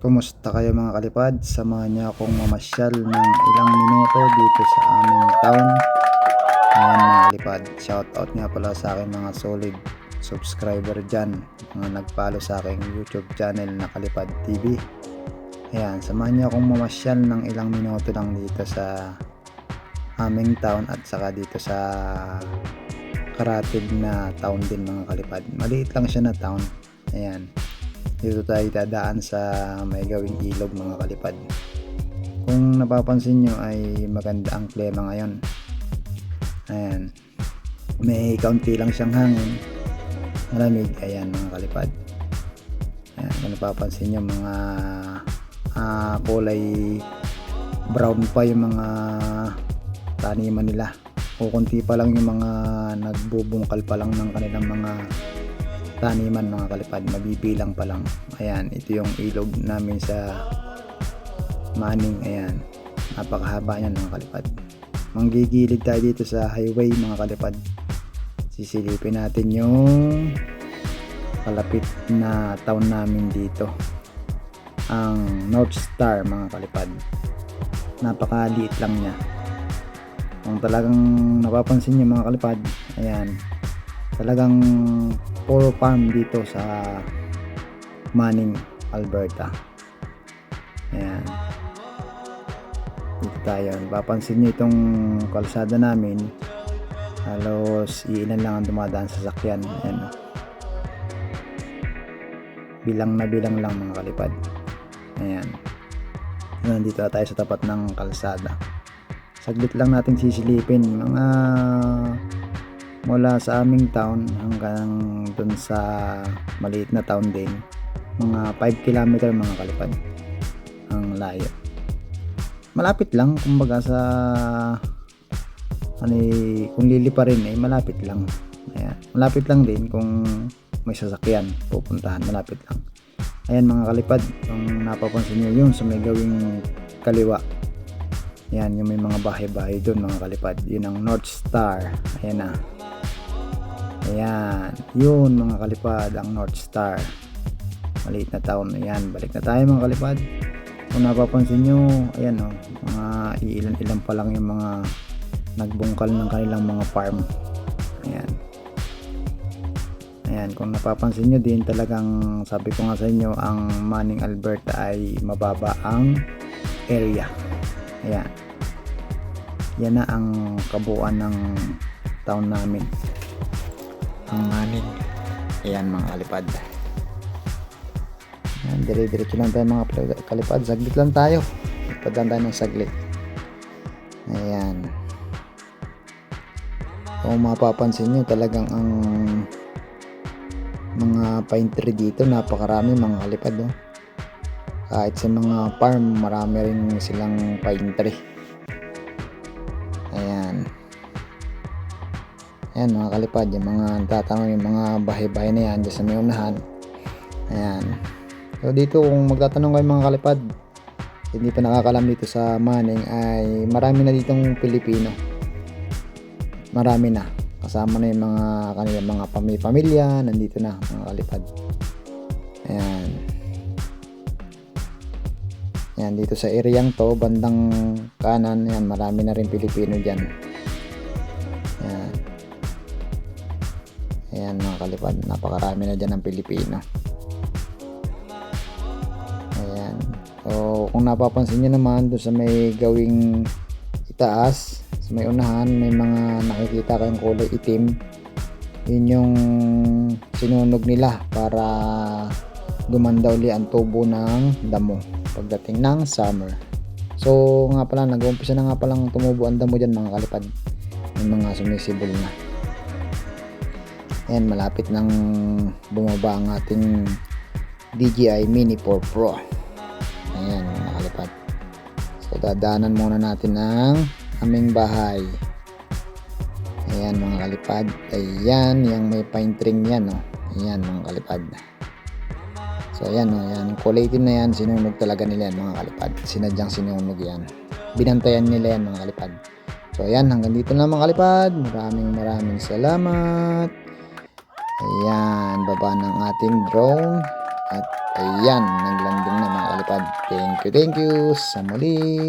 Kumusta kayo mga kalipad? Samahan niyo akong mamasyal ng ilang minuto dito sa aming town. Ayan mga kalipad, shoutout nga pala sa akin mga solid subscriber dyan. Mga nagpalo sa aking YouTube channel na Kalipad TV. Ayan, samahan niyo akong mamasyal ng ilang minuto lang dito sa aming town at saka dito sa Karatig na town din mga kalipad. Maliit lang siya na town. Ayan. Dito tayo dadaan sa may gawing ilog mga kalipad. Kung napapansin nyo ay maganda ang klima ngayon. Ayan. May kaunti lang siyang hangin. Malamig. Ayan mga kalipad. Ayan. Kung napapansin nyo mga ah, kulay brown pa yung mga taniman nila. Kukunti pa lang yung mga nagbubungkal pa lang ng kanilang mga taniman mga kalipad. Mabibilang pa lang. Ayan ito yung ilog namin sa Maning. Ayan napakahaba niyan mga kalipad. Manggigilid tayo dito sa highway mga kalipad. Sisilipin natin yung kalapit na town namin dito. Ang North Star mga kalipad. Napakaliit lang niya. Kung talagang napapansin niyo mga kalipad ayan talagang puro farm dito sa Manning, Alberta. Ayan. Dito tayo. Papansin nyo itong kalsada namin. Halos iilan lang ang dumadaan sa sakyan. Ayan. oh. Bilang na bilang lang mga kalipad. Ayan. Nandito na tayo sa tapat ng kalsada. Saglit lang natin sisilipin. Mga mula sa aming town hanggang dun sa maliit na town din. Mga 5 kilometer mga kalipad. Ang layo. Malapit lang kumbaga sa ano eh, kung lilipa rin eh malapit lang. Ayan. malapit lang din kung may sasakyan pupuntahan malapit lang. Ayan mga kalipad kung napapansin nyo yun sa may gawing kaliwa. Yan yung may mga bahay-bahay doon mga kalipad. Yun ang North Star. Ayan na Ayan, yun mga kalipad, ang North Star. Maliit na town. Ayan, balik na tayo mga kalipad. Kung napapansin nyo, ayan o, mga iilan-ilan pa lang yung mga nagbungkal ng kanilang mga farm. Ayan. Ayan, kung napapansin nyo din talagang sabi ko nga sa inyo, ang Manning Alberta ay mababa ang area. Ayan. Yan na ang kabuuan ng town namin ang maning ayan mga kalipad. Ayan dire-diretso lang tayo mga kalipad. Saglit lang tayo. Padaan tayo ng saglit. Ayan. Kung mapapansin nyo talagang ang mga pine tree dito napakarami mga kalipad oh. kahit sa mga farm marami rin silang pine tree. Ayan Ayan mga kalipad, yung mga tatanong yung mga bahay-bahay na yan dyan sa may unahan. Ayan. So dito kung magtatanong kayo mga kalipad, hindi pa nakakalam dito sa Manning ay marami na ditong Pilipino. Marami na. Kasama na yung mga kanilang mga pamilya, nandito na mga kalipad. Ayan. Ayan, dito sa areang to, bandang kanan, yan, marami na rin Pilipino dyan. Ayan mga kalipad, napakarami na dyan ng Pilipino. Ayan. So, kung napapansin nyo naman, doon sa may gawing itaas, sa may unahan, may mga nakikita kayong kulay itim. Yun yung sinunog nila para gumanda uli ang tubo ng damo pagdating ng summer. So, nga pala, nag-uumpisa na nga palang tumubo ang damo dyan mga kalipad. May mga sumisibol na. Ayan, malapit nang bumaba ang ating DJI Mini 4 Pro. Ayan, mga kalipad. So, dadaanan muna natin ang aming bahay. Ayan, mga kalipad. Ayan, yung may pine tree yan, oh. Ayan, mga kalipad. So, ayan. Ayan, kulay na yan. Sinunog talaga nila yan, mga kalipad. Sinadyang sinunog yan. Binantayan nila yan, mga kalipad. So, ayan, hanggang dito na mga kalipad. Maraming maraming salamat. Ayan, baba ng ating drone. At ayan, naglanding na mga kalipad. Thank you, thank you. Sa muli.